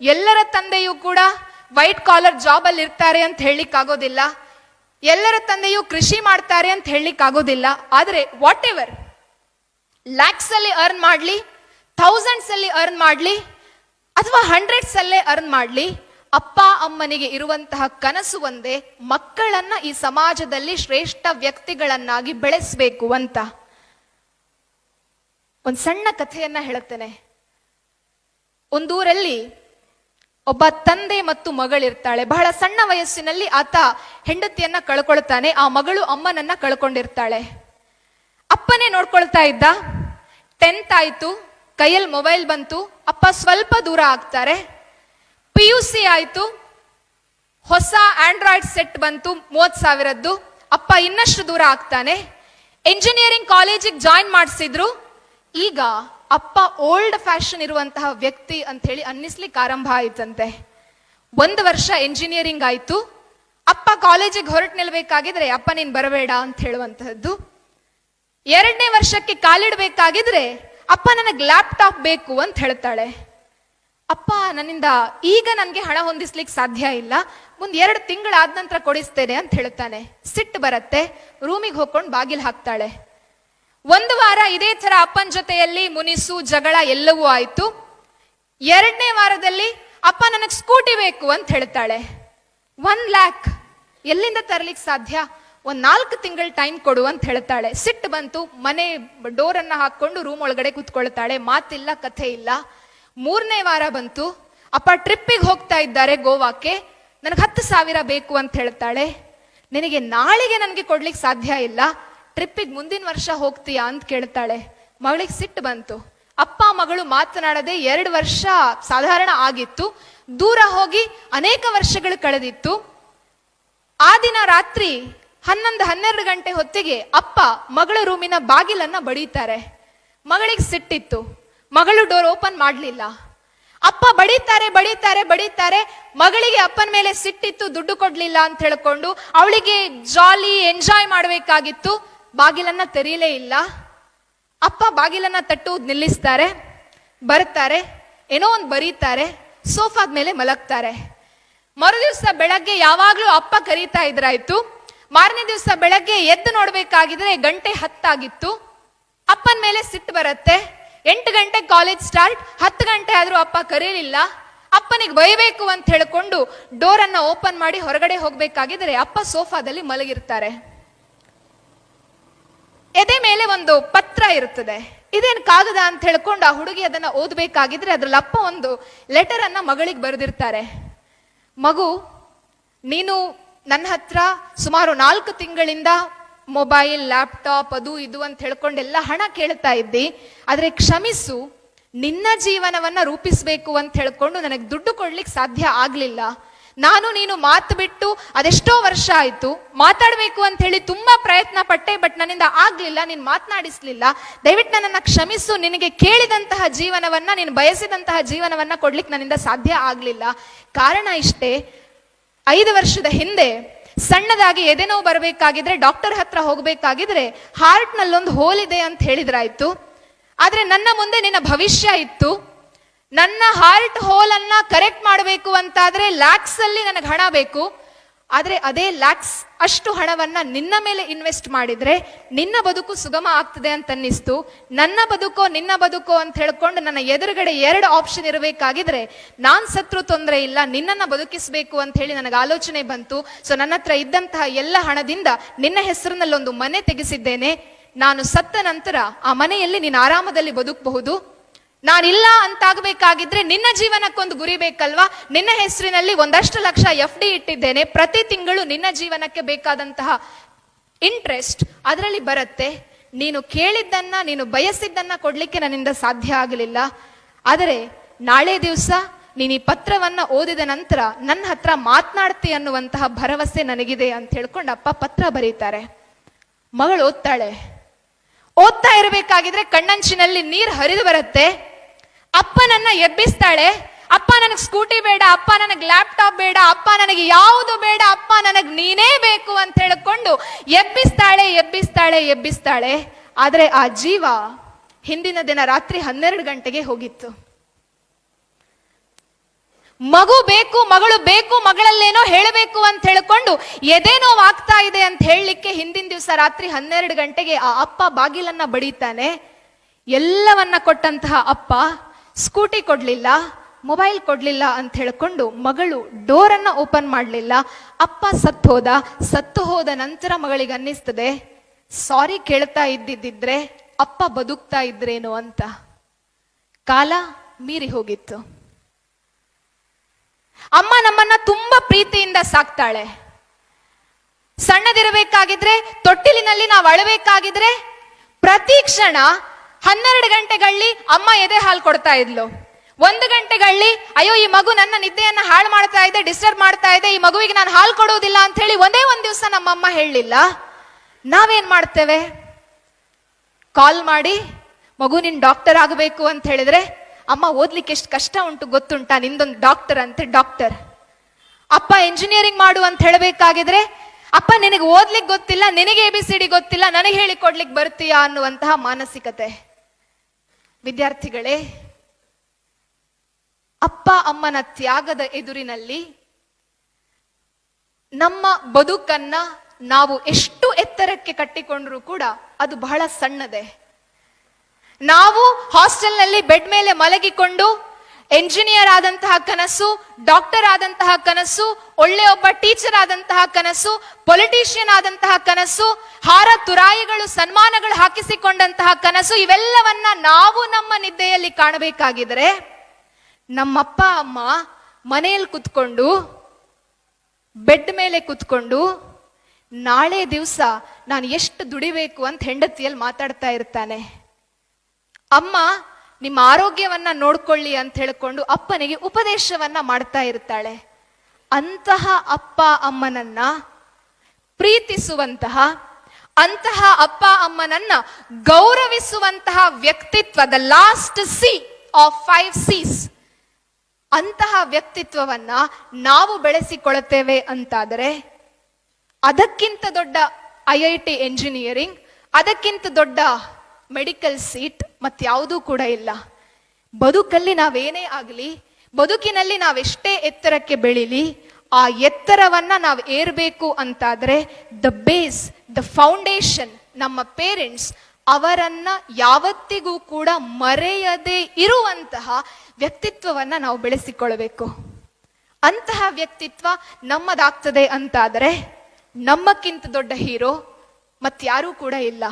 ಎಲ್ಲರ ತಂದೆಯೂ ಕೂಡ ವೈಟ್ ಕಾಲರ್ ಜಾಬ್ ಅಲ್ಲಿ ಇರ್ತಾರೆ ಅಂತ ಹೇಳಲಿಕ್ಕಾಗೋದಿಲ್ಲ. ಎಲ್ಲರ ತಂದೆಯೂ ಕೃಷಿ ಮಾಡ್ತಾರೆ ಅಂತ ಹೇಳಲಿಕ್ಕಾಗೋದಿಲ್ಲ. ಆದ್ರೆ ವಾಟ್ ಎವರ್ ಲ್ಯಾಕ್ಸ್ ಅಲ್ಲಿ ಅರ್ನ್ ಮಾಡ್ಲಿ ಥೌಸಂಡ್ಸ್ ಅಲ್ಲಿ ಅರ್ನ್ ಮಾಡ್ಲಿ, ಅಥವಾ ಹಂಡ್ರೆಡ್ಸ್ ಅಲ್ಲೇ ಅರ್ನ್ ಮಾಡ್ಲಿ, ಅಪ್ಪ ಅಮ್ಮನಿಗೆ ಇರುವಂತಹ ಕನಸು ಒಂದೇ, ಮಕ್ಕಳನ್ನ ಈ ಸಮಾಜದಲ್ಲಿ ಶ್ರೇಷ್ಠ ವ್ಯಕ್ತಿಗಳನ್ನಾಗಿ ಬೆಳೆಸಬೇಕು ಅಂತ. ಒಂದು ಸಣ್ಣ ಕಥೆಯನ್ನ ಹೇಳುತ್ತೇನೆ. ಒಂದೂರಲ್ಲಿ ಒಬ್ಬ ತಂದೆ ಮತ್ತು ಮಗಳಿರ್ತಾಳೆ. ಬಹಳ ಸಣ್ಣ ವಯಸ್ಸಿನಲ್ಲಿ ಆತ ಹೆಂಡತಿಯನ್ನ ಕಳ್ಕೊಳ್ತಾನೆ. ಆ ಮಗಳು ಅಮ್ಮನನ್ನ ಕಳ್ಕೊಂಡಿರ್ತಾಳೆ. ಅಪ್ಪನೇ ನೋಡ್ಕೊಳ್ತಾ ಇದ್ದ. ಟೆಂತ್ ಆಯ್ತು. ಕೈಯಲ್ಲಿ ಮೊಬೈಲ್ ಬಂತು. ಅಪ್ಪ ಸ್ವಲ್ಪ ದೂರ ಆಗ್ತಾರೆ. ಪಿ ಯು ಸಿ ಆಯ್ತು. ಹೊಸ ಆಂಡ್ರಾಯ್ಡ್ ಸೆಟ್ ಬಂತು ಮೂವತ್ ಸಾವಿರದ್ದು. ಅಪ್ಪ ಇನ್ನಷ್ಟು ದೂರ ಆಗ್ತಾನೆ. ಎಂಜಿನಿಯರಿಂಗ್ ಕಾಲೇಜಿಗೆ ಜಾಯಿನ್ ಮಾಡಿಸಿದ್ರು. ಈಗ ಅಪ್ಪ ಓಲ್ಡ್ ಫ್ಯಾಷನ್ ಇರುವಂತಹ ವ್ಯಕ್ತಿ ಅಂತ ಹೇಳಿ ಅನ್ನಿಸ್ಲಿಕ್ಕೆ ಆರಂಭ ಆಯ್ತಂತೆ. ಒಂದು ವರ್ಷ ಎಂಜಿನಿಯರಿಂಗ್ ಆಯ್ತು. ಅಪ್ಪ ಕಾಲೇಜಿಗೆ ಹೊರಟು ನಿಲ್ಬೇಕಾಗಿದ್ರೆ, ಅಪ್ಪ, ನೀನ್ ಬರಬೇಡ ಅಂತ ಹೇಳುವಂತಹದ್ದು. ಎರಡನೇ ವರ್ಷಕ್ಕೆ ಕಾಲಿಡ್ಬೇಕಾಗಿದ್ರೆ, ಅಪ್ಪ, ನನಗೆ ಲ್ಯಾಪ್ಟಾಪ್ ಬೇಕು ಅಂತ ಹೇಳ್ತಾಳೆ. ಅಪ್ಪ, ನನ್ನಿಂದ ಈಗ ನನಗೆ ಹಣ ಹೊಂದಿಸ್ಲಿಕ್ಕೆ ಸಾಧ್ಯ ಇಲ್ಲ. ಮುಂದ್ ಎರಡು ತಿಂಗಳಾದ ನಂತರ ಕೊಡಿಸ್ತೇನೆ ಅಂತ ಹೇಳ್ತಾನೆ. ಸಿಟ್ಟು ಬರತ್ತೆ. ರೂಮಿಗೆ ಹೋಗ್ಕೊಂಡು ಬಾಗಿಲು ಹಾಕ್ತಾಳೆ. ಒಂದು ವಾರ ಇದೇ ತರ ಅಪ್ಪನ ಜೊತೆಯಲ್ಲಿ ಮುನಿಸು, ಜಗಳ ಎಲ್ಲವೂ ಆಯ್ತು. ಎರಡನೇ ವಾರದಲ್ಲಿ ಅಪ್ಪ ನನಗೆ ಸ್ಕೂಟಿ ಬೇಕು ಅಂತ ಹೇಳ್ತಾಳೆ. ಒನ್ ಲ್ಯಾಕ್ ಎಲ್ಲಿಂದ ತರ್ಲಿಕ್ಕೆ ಸಾಧ್ಯ? ಒಂದ್ ನಾಲ್ಕು ತಿಂಗಳ ಟೈಮ್ ಕೊಡು ಅಂತ ಹೇಳ್ತಾಳೆ. ಸಿಟ್ಟು ಬಂತು. ಮನೆ ಡೋರ್ ಅನ್ನ ಹಾಕೊಂಡು ರೂಮ್ ಒಳಗಡೆ ಕೂತ್ಕೊಳ್ತಾಳೆ. ಮಾತಿಲ್ಲ, ಕಥೆ ಇಲ್ಲ. ಮೂರನೇ ವಾರ ಬಂತು. ಅಪ್ಪ ಟ್ರಿಪ್ಪಿಗೆ ಹೋಗ್ತಾ ಇದ್ದಾರೆ ಗೋವಾಕ್ಕೆ. ನನಗೆ ಹತ್ತು ಸಾವಿರ ಬೇಕು ಅಂತ ಹೇಳ್ತಾಳೆ. ನಿನಗೆ ನಾಳೆಗೆ ನನಗೆ ಕೊಡ್ಲಿಕ್ಕೆ ಸಾಧ್ಯ ಇಲ್ಲ. ಟ್ರಿಪ್ಪಿಗೆ ಮುಂದಿನ ವರ್ಷ ಹೋಗ್ತೀಯಾ ಅಂತ ಕೇಳ್ತಾಳೆ. ಮಗಳಿಗೆ ಸಿಟ್ಟು ಬಂತು. ಅಪ್ಪ ಮಗಳು ಮಾತನಾಡದೆ ಎರಡು ವರ್ಷ ಸಾಧಾರಣ ಆಗಿತ್ತು. ದೂರ ಹೋಗಿ ಅನೇಕ ವರ್ಷಗಳು ಕಳೆದಿತ್ತು. ಆ ದಿನ ರಾತ್ರಿ ಹನ್ನೊಂದು ಹನ್ನೆರಡು ಗಂಟೆ ಹೊತ್ತಿಗೆ ಅಪ್ಪ ಮಗಳ ರೂಮಿನ ಬಾಗಿಲನ್ನ ಬಡೀತಾರೆ. ಮಗಳಿಗೆ ಸಿಟ್ಟಿತ್ತು. ಮಗಳು ಡೋರ್ ಓಪನ್ ಮಾಡಲಿಲ್ಲ. ಅಪ್ಪ ಬಡೀತಾರೆ ಬಡೀತಾರೆ ಬಡೀತಾರೆ. ಮಗಳಿಗೆ ಅಪ್ಪನ ಮೇಲೆ ಸಿಟ್ಟಿತ್ತು, ದುಡ್ಡು ಕೊಡ್ಲಿಲ್ಲ ಅಂತ ಹೇಳ್ಕೊಂಡು ಅವಳಿಗೆ ಜಾಲಿ, ಎಂಜಾಯ್ ಮಾಡಬೇಕಾಗಿತ್ತು. ಬಾಗಿಲನ್ನ ತೆರೀಲೇ ಇಲ್ಲ. ಅಪ್ಪ ಬಾಗಿಲನ್ನ ತಟ್ಟುವುದು ನಿಲ್ಲಿಸ್ತಾರೆ, ಬರ್ತಾರೆ, ಏನೋ ಒಂದು ಬರೀತಾರೆ, ಸೋಫಾದ ಮೇಲೆ ಮಲಗ್ತಾರೆ. ಮರುದಿವ್ಸ ಬೆಳಗ್ಗೆ ಯಾವಾಗಲೂ ಅಪ್ಪ ಕರೀತಾ ಇದ್ರಾಯ್ತು. ಮಾರನೇ ದಿವಸ ಬೆಳಗ್ಗೆ ಎದ್ದು ನೋಡ್ಬೇಕಾಗಿದ್ರೆ ಗಂಟೆ ಹತ್ತಾಗಿತ್ತು. ಅಪ್ಪನ ಮೇಲೆ ಸಿಟ್ಟು ಬರುತ್ತೆ. ಎಂಟು ಗಂಟೆ ಕಾಲೇಜ್ ಸ್ಟಾರ್ಟ್, ಹತ್ತು ಗಂಟೆ ಆದ್ರೂ ಅಪ್ಪ ಕರೀಲಿಲ್ಲ. ಅಪ್ಪನಿಗೆ ಬೈಬೇಕು ಅಂತ ಹೇಳ್ಕೊಂಡು ಡೋರ್ ಅನ್ನ ಓಪನ್ ಮಾಡಿ ಹೊರಗಡೆ ಹೋಗ್ಬೇಕಾಗಿದ್ರೆ ಅಪ್ಪ ಸೋಫಾದಲ್ಲಿ ಮಲಗಿರ್ತಾರೆ. ಎದೆ ಮೇಲೆ ಒಂದು ಪತ್ರ ಇರುತ್ತದೆ. ಇದೇನು ಕಾಗದ ಅಂತ ಹೇಳ್ಕೊಂಡು ಆ ಹುಡುಗಿ ಅದನ್ನ ಓದಬೇಕಾಗಿದ್ರೆ ಅದ್ರಲ್ಲಿ ಅಪ್ಪ ಒಂದು ಲೆಟರ್ ಅನ್ನ ಮಗಳಿಗೆ ಬರೆದಿರ್ತಾರೆ. ಮಗು, ನೀನು ನನ್ನ ಹತ್ರ ಸುಮಾರು ನಾಲ್ಕು ತಿಂಗಳಿಂದ ಮೊಬೈಲ್ ಲ್ಯಾಪ್ಟಾಪ್ ಅದು ಇದು ಅಂತ ಹೇಳ್ಕೊಂಡೆಲ್ಲ ಹಣ ಕೇಳ್ತಾ ಇದ್ದಿ. ಆದರೆ ಕ್ಷಮಿಸು, ನಿನ್ನ ಜೀವನವನ್ನ ರೂಪಿಸ್ಬೇಕು ಅಂತ ಹೇಳ್ಕೊಂಡು ನನಗೆ ದುಡ್ಡು ಕೊಡ್ಲಿಕ್ಕೆ ಸಾಧ್ಯ ಆಗ್ಲಿಲ್ಲ. ನಾನು ನೀನು ಮಾತು ಬಿಟ್ಟು ಅದೆಷ್ಟೋ ವರ್ಷ ಆಯ್ತು ಮಾತಾಡಬೇಕು ಅಂತ ಹೇಳಿ ತುಂಬಾ ಪ್ರಯತ್ನ ಪಟ್ಟೆ ಬಟ್ ನನ್ನಿಂದ ಆಗ್ಲಿಲ್ಲ, ನೀನ್ ಮಾತನಾಡಿಸ್ಲಿಲ್ಲ. ದಯವಿಟ್ಟು ನನ್ನನ್ನ ಕ್ಷಮಿಸು. ನಿನಗೆ ಕೇಳಿದಂತಹ ಜೀವನವನ್ನ, ನೀನು ಬಯಸಿದಂತಹ ಜೀವನವನ್ನ ಕೊಡ್ಲಿಕ್ಕೆ ನನ್ನಿಂದ ಸಾಧ್ಯ ಆಗ್ಲಿಲ್ಲ. ಕಾರಣ ಇಷ್ಟೇ, ಐದು ವರ್ಷದ ಹಿಂದೆ ಸಣ್ಣದಾಗಿ ಎದೆನೋವು ಬರಬೇಕಾಗಿದ್ರೆ ಡಾಕ್ಟರ್ ಹತ್ರ ಹೋಗಬೇಕಾಗಿದ್ರೆ ಹಾರ್ಟ್ನಲ್ಲೊಂದು ಹೋಲಿದೆ ಅಂತ ಹೇಳಿದ್ರಾಯ್ತು. ಆದ್ರೆ ನನ್ನ ಮುಂದೆ ನಿನ್ನ ಭವಿಷ್ಯ ಇತ್ತು. ನನ್ನ ಹಾರ್ಟ್ ಹೋಲ್ ಅನ್ನ ಕರೆಕ್ಟ್ ಮಾಡಬೇಕು ಅಂತಾದ್ರೆ ಲ್ಯಾಕ್ಸ್ ಅಲ್ಲಿ ನನಗೆ ಹಣ ಬೇಕು. ಆದರೆ ಅದೇ ಲ್ಯಾಕ್ಸ್ ಅಷ್ಟು ಹಣವನ್ನ ನಿನ್ನ ಮೇಲೆ ಇನ್ವೆಸ್ಟ್ ಮಾಡಿದ್ರೆ ನಿನ್ನ ಬದುಕು ಸುಗಮ ಆಗ್ತದೆ ಅಂತ ಅನ್ನಿಸ್ತು. ನನ್ನ ಬದುಕೋ, ನಿನ್ನ ಬದುಕೋ ಅಂತ ಹೇಳ್ಕೊಂಡು ನನ್ನ ಎದುರುಗಡೆ ಎರಡು ಆಪ್ಷನ್ ಇರಬೇಕಾಗಿದ್ರೆ ನಾನ್ ಸತ್ರು ತೊಂದರೆ ಇಲ್ಲ, ನಿನ್ನನ್ನ ಬದುಕಿಸಬೇಕು ಅಂತ ಹೇಳಿ ನನಗೆ ಆಲೋಚನೆ ಬಂತು. ಸೊ ನನ್ನ ಹತ್ರ ಇದ್ದಂತಹ ಎಲ್ಲ ಹಣದಿಂದ ನಿನ್ನ ಹೆಸರಿನಲ್ಲಿ ಒಂದು ಮನೆ ತೆಗೆಸಿದ್ದೇನೆ. ನಾನು ಸತ್ತ ನಂತರ ಆ ಮನೆಯಲ್ಲಿ ನೀನು ಆರಾಮದಲ್ಲಿ ಬದುಕಬಹುದು. ನಾನಿಲ್ಲ ಅಂತಾಗಬೇಕಾಗಿದ್ರೆ ನಿನ್ನ ಜೀವನಕ್ಕೊಂದು ಗುರಿ ಬೇಕಲ್ವಾ? ನಿನ್ನ ಹೆಸರಿನಲ್ಲಿ ಒಂದಷ್ಟು ಲಕ್ಷ ಎಫ್ ಡಿ ಇಟ್ಟಿದ್ದೇನೆ. ಪ್ರತಿ ತಿಂಗಳು ನಿನ್ನ ಜೀವನಕ್ಕೆ ಬೇಕಾದಂತಹ ಇಂಟ್ರೆಸ್ಟ್ ಅದರಲ್ಲಿ ಬರುತ್ತೆ. ನೀನು ಕೇಳಿದ್ದನ್ನ, ನೀನು ಬಯಸಿದ್ದನ್ನ ಕೊಡ್ಲಿಕ್ಕೆ ನನ್ನಿಂದ ಸಾಧ್ಯ ಆಗಲಿಲ್ಲ. ಆದರೆ ನಾಳೆ ದಿವಸ ನೀನು ಈ ಪತ್ರವನ್ನ ಓದಿದ ನಂತರ ನನ್ನ ಹತ್ರ ಮಾತನಾಡ್ತಿ ಅನ್ನುವಂತಹ ಭರವಸೆ ನನಗಿದೆ ಅಂತ ಹೇಳ್ಕೊಂಡು ಅಪ್ಪ ಪತ್ರ ಬರೀತಾರೆ. ಮಗಳು ಓದ್ತಾಳೆ. ಓದ್ತಾ ಇರಬೇಕಾಗಿದ್ರೆ ಕಣ್ಣಂಚಿನಲ್ಲಿ ನೀರು ಹರಿದು ಬರುತ್ತೆ. ಅಪ್ಪ ನನ್ನ ಎಬ್ಬಿಸ್ತಾಳೆ. ಅಪ್ಪ ನನಗೆ ಸ್ಕೂಟಿ ಬೇಡ, ಅಪ್ಪ ನನಗೆ ಲ್ಯಾಪ್ಟಾಪ್ ಬೇಡ, ಅಪ್ಪ ನನಗೆ ಯಾವುದು ಬೇಡ, ಅಪ್ಪ ನನಗೆ ನೀನೇ ಬೇಕು ಅಂತ ಹೇಳಿಕೊಂಡು ಎಬ್ಬಿಸ್ತಾಳೆ ಎಬ್ಬಿಸ್ತಾಳೆ ಎಬ್ಬಿಸ್ತಾಳೆ. ಆದರೆ ಆ ಜೀವ ಹಿಂದಿನ ದಿನ ರಾತ್ರಿ ಹನ್ನೆರಡು ಗಂಟೆಗೆ ಹೋಗಿತ್ತು. ಮಗು ಬೇಕು, ಮಗಳು ಬೇಕು, ಮಗಳಲ್ಲೇನೋ ಹೇಳಬೇಕು ಅಂತ ಹೇಳ್ಕೊಂಡು ಎದೇನೋ ಆಗ್ತಾ ಇದೆ ಅಂತ ಹೇಳಲಿಕ್ಕೆ ಹಿಂದಿನ ದಿವಸ ರಾತ್ರಿ ಹನ್ನೆರಡು ಗಂಟೆಗೆ ಆ ಅಪ್ಪ ಬಾಗಿಲನ್ನ ಬಡಿತಾನೆ. ಎಲ್ಲವನ್ನ ಕೊಟ್ಟಂತಹ ಅಪ್ಪ ಸ್ಕೂಟಿ ಕೊಡ್ಲಿಲ್ಲ, ಮೊಬೈಲ್ ಕೊಡ್ಲಿಲ್ಲ ಅಂತ ಹೇಳ್ಕೊಂಡು ಮಗಳು ಡೋರನ್ನು ಓಪನ್ ಮಾಡಲಿಲ್ಲ. ಅಪ್ಪ ಸತ್ತು ಹೋದ ಸತ್ತು ಹೋದ ನಂತರ ಮಗಳಿಗೆ ಅನ್ನಿಸ್ತದೆ ಸಾರಿ ಕೇಳ್ತಾ ಇದ್ದಿದ್ದಿದ್ರೆ ಅಪ್ಪ ಬದುಕ್ತಾ ಇದ್ರೇನು ಅಂತ. ಕಾಲ ಮೀರಿ ಹೋಗಿತ್ತು. ಅಮ್ಮ ನಮ್ಮನ್ನ ತುಂಬಾ ಪ್ರೀತಿಯಿಂದ ಸಾಕ್ತಾಳೆ. ಸಣ್ಣದಿರಬೇಕಾಗಿದ್ರೆ, ತೊಟ್ಟಿಲಿನಲ್ಲಿ ನಾವು ಅಳಬೇಕಾಗಿದ್ರೆ, ಪ್ರತಿ ಕ್ಷಣ ಹನ್ನೆರಡು ಗಂಟೆಗಳಲ್ಲಿ ಅಮ್ಮ ಎದೆ ಹಾಲು ಕೊಡ್ತಾ ಇದ್ಲು. ಒಂದು ಗಂಟೆಗಳಲ್ಲಿ ಅಯ್ಯೋ, ಈ ಮಗು ನನ್ನ ನಿದ್ದೆಯನ್ನ ಹಾಳು ಮಾಡ್ತಾ ಇದೆ ಡಿಸ್ಟರ್ಬ್ ಮಾಡ್ತಾ ಇದೆ, ಈ ಮಗುವಿಗೆ ನಾನು ಹಾಲು ಕೊಡುವುದಿಲ್ಲ ಅಂತ ಹೇಳಿ ಒಂದೇ ಒಂದು ದಿವಸ ನಮ್ಮಮ್ಮ ಹೇಳಲಿಲ್ಲ ನಾವೇನ್ ಮಾಡ್ತೇವೆ? ಕಾಲ್ ಮಾಡಿ, ಮಗು ನಿನ್ ಡಾಕ್ಟರ್ ಆಗಬೇಕು ಅಂತ ಹೇಳಿದ್ರೆ, ಅಮ್ಮ ಓದ್ಲಿಕ್ಕೆ ಎಷ್ಟು ಕಷ್ಟ ಉಂಟು ಗೊತ್ತುಂಟಾ ನಿಂದೊಂದು ಡಾಕ್ಟರ್ ಅಂತ ಡಾಕ್ಟರ್ ಅಪ್ಪ ಇಂಜಿನಿಯರಿಂಗ್ ಮಾಡು ಅಂತ ಹೇಳಬೇಕಾಗಿದ್ರೆ, ಅಪ್ಪ ನಿನಗೆ ಓದ್ಲಿಕ್ಕೆ ಗೊತ್ತಿಲ್ಲ, ನಿನಗೆ ಎ ಬಿ ಸಿ ಡಿ ಗೊತ್ತಿಲ್ಲ, ನನಗೆ ಹೇಳಿಕೊಡ್ಲಿಕ್ಕೆ ಬರ್ತೀಯಾ ಅನ್ನುವಂತಹ ಮಾನಸಿಕತೆ. ವಿದ್ಯಾರ್ಥಿಗಳೇ, ಅಪ್ಪ ಅಮ್ಮನ ತ್ಯಾಗದ ಎದುರಿನಲ್ಲಿ ನಮ್ಮ ಬದುಕನ್ನ ನಾವು ಎಷ್ಟು ಎತ್ತರಕ್ಕೆ ಕಟ್ಟಿಕೊಂಡ್ರೂ ಕೂಡ ಅದು ಬಹಳ ಸಣ್ಣದೆ. ನಾವು ಹಾಸ್ಟೆಲ್ನಲ್ಲಿ ಬೆಡ್ ಮೇಲೆ ಮಲಗಿಕೊಂಡು ಎಂಜಿನಿಯರ್ ಆದಂತಹ ಕನಸು ಡಾಕ್ಟರ್ ಆದಂತಹ ಕನಸು, ಒಳ್ಳೆ ಒಬ್ಬ ಟೀಚರ್ ಆದಂತಹ ಕನಸು ಪೊಲಿಟಿಷಿಯನ್ ಆದಂತಹ ಕನಸು, ಹಾರ ತುರಾಯಿಗಳು, ಸನ್ಮಾನಗಳು ಹಾಕಿಸಿಕೊಂಡಂತಹ ಕನಸು, ಇವೆಲ್ಲವನ್ನ ನಾವು ನಮ್ಮ ನಿದ್ದೆಯಲ್ಲಿ ಕಾಣಬೇಕಾಗಿದ್ರೆ ನಮ್ಮಪ್ಪ, ಅಮ್ಮ ಮನೆಯಲ್ಲಿ ಕುತ್ಕೊಂಡು, ಬೆಡ್ ಮೇಲೆ ಕುತ್ಕೊಂಡು, ನಾಳೆ ದಿವಸ ನಾನು ಎಷ್ಟು ದುಡಿಬೇಕು ಅಂತ ಹೆಂಡತಿಯಲ್ಲಿ ಮಾತಾಡ್ತಾ ಇರ್ತಾನೆ. ಅಮ್ಮ ನಿಮ್ಮ ಆರೋಗ್ಯವನ್ನ ನೋಡ್ಕೊಳ್ಳಿ ಅಂತ ಹೇಳ್ಕೊಂಡು ಅಪ್ಪನಿಗೆ ಉಪದೇಶವನ್ನ ಮಾಡ್ತಾ ಇರ್ತಾಳೆ. ಅಂತಹ ಅಪ್ಪ ಅಮ್ಮನನ್ನ ಪ್ರೀತಿಸುವಂತಹ, ಅಂತಹ ಅಪ್ಪ ಅಮ್ಮನನ್ನ ಗೌರವಿಸುವಂತಹ ವ್ಯಕ್ತಿತ್ವದ last C of five Cs ಅಂತಹ ವ್ಯಕ್ತಿತ್ವವನ್ನ ನಾವು ಬೆಳೆಸಿಕೊಳ್ಳುತ್ತೇವೆ ಅಂತಾದರೆ, ಅದಕ್ಕಿಂತ ದೊಡ್ಡ ಐ ಐ ಟಿ ಎಂಜಿನಿಯರಿಂಗ್ ಅದಕ್ಕಿಂತ ದೊಡ್ಡ ಮೆಡಿಕಲ್ ಸೀಟ್ ಮತ್ಯಾವುದೂ ಕೂಡ ಇಲ್ಲ. ಬದುಕಲ್ಲಿ ನಾವೇನೇ ಆಗಲಿ, ಬದುಕಿನಲ್ಲಿ ನಾವೆಷ್ಟೇ ಎತ್ತರಕ್ಕೆ ಬೆಳಿಲಿ, ಆ ಎತ್ತರವನ್ನ ನಾವು ಏರ್ಬೇಕು ಅಂತಾದ್ರೆ ದ ಬೇಸ್ ದ ಫೌಂಡೇಶನ್ ನಮ್ಮ ಪೇರೆಂಟ್ಸ್ ಅವರನ್ನ ಯಾವತ್ತಿಗೂ ಕೂಡ ಮರೆಯದೆ ಇರುವಂತಹ ವ್ಯಕ್ತಿತ್ವವನ್ನ ನಾವು ಬೆಳೆಸಿಕೊಳ್ಳಬೇಕು. ಅಂತಹ ವ್ಯಕ್ತಿತ್ವ ನಮ್ಮದಾಗ್ತದೆ ಅಂತಾದರೆ ನಮ್ಮಕ್ಕಿಂತ ದೊಡ್ಡ ಹೀರೋ ಮತ್ತಾರೂ ಕೂಡ ಇಲ್ಲ.